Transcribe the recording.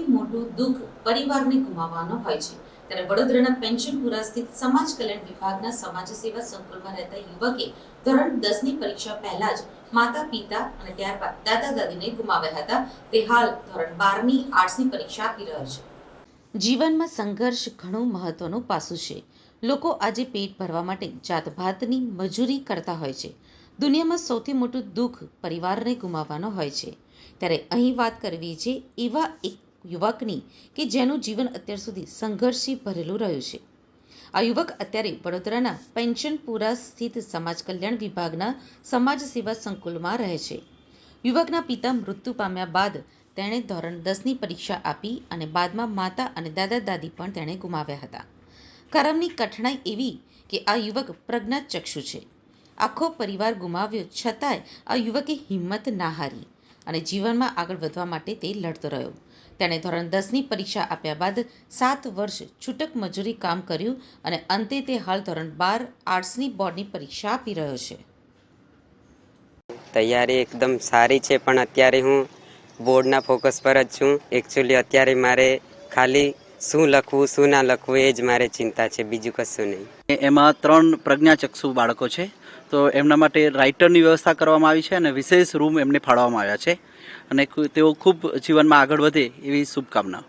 વિભાગને ગુમાવવાનો હોય છે. ત્યારે વડોદરાના પેન્શનપુરા સ્થિત સમાજ કલ્યાણ વિભાગના સમાજ સેવા સંકુલમાં રહેતા યુવકે ધોરણ દસની પરીક્ષા પહેલા જ માતા, પિતા અને ત્યારબાદ દાદા, દાદીને ગુમાવ્યા હતા. તે હાલ ધોરણ બારની આર્ટ્સની પરીક્ષા આપી રહ્યો છે. જીવનમાં સંઘર્ષ ઘણું મહત્વનું પાસું છે. લોકો આજે પેટ ભરવા માટે જાતભાતની મજૂરી કરતા હોય છે. દુનિયામાં સૌથી મોટું દુઃખ પરિવારને ગુમાવવાનો હોય છે. ત્યારે અહીં વાત કરવી છે એવા એક યુવકની કે જેનું જીવન અત્યાર સુધી સંઘર્ષથી ભરેલું રહ્યું છે. આ યુવક અત્યારે વડોદરાના પેન્શનપુરા સ્થિત સમાજ કલ્યાણ વિભાગના સમાજ સેવા સંકુલમાં રહે છે. યુવકના પિતા મૃત્યુ પામ્યા બાદ તેણે ધોરણ દસની પરીક્ષા આપી અને બાદમાં માતા અને દાદા દાદી પણ તેણે ગુમાવ્યા હતા. કરમની કઠણાઈ એવી કે આ યુવક પ્રજ્ઞાચક્ષુ છે. આખો પરિવાર ગુમાવ્યો છતાંય આ યુવકે હિંમત ના હારી અને જીવનમાં આગળ વધવા માટે તે લડતો રહ્યો. તેણે ધોરણ દસની પરીક્ષા આપ્યા બાદ સાત વર્ષ છૂટક મજૂરી કામ કર્યું અને અંતે તે હાલ ધોરણ બાર આર્ટ્સની બોર્ડની પરીક્ષા આપી રહ્યો છે. તૈયારી એકદમ સારી છે, પણ અત્યારે હું બોર્ડના ફોકસ પર જ છું. એકચ્યુઅલી અત્યારે મારે ખાલી શું લખવું, શું ના લખવું, એ જ મારે ચિંતા છે, બીજું કશું નહીં. એમાં ત્રણ પ્રજ્ઞાચક્ષુ બાળકો છે. તો એમના માટે રાઇટરની વ્યવસ્થા કરવામાં આવી છે અને વિશેષ રૂમ એમને ફાળવવામાં આવ્યા છે. અને તેઓ ખૂબ જીવનમાં આગળ વધે એવી શુભકામના.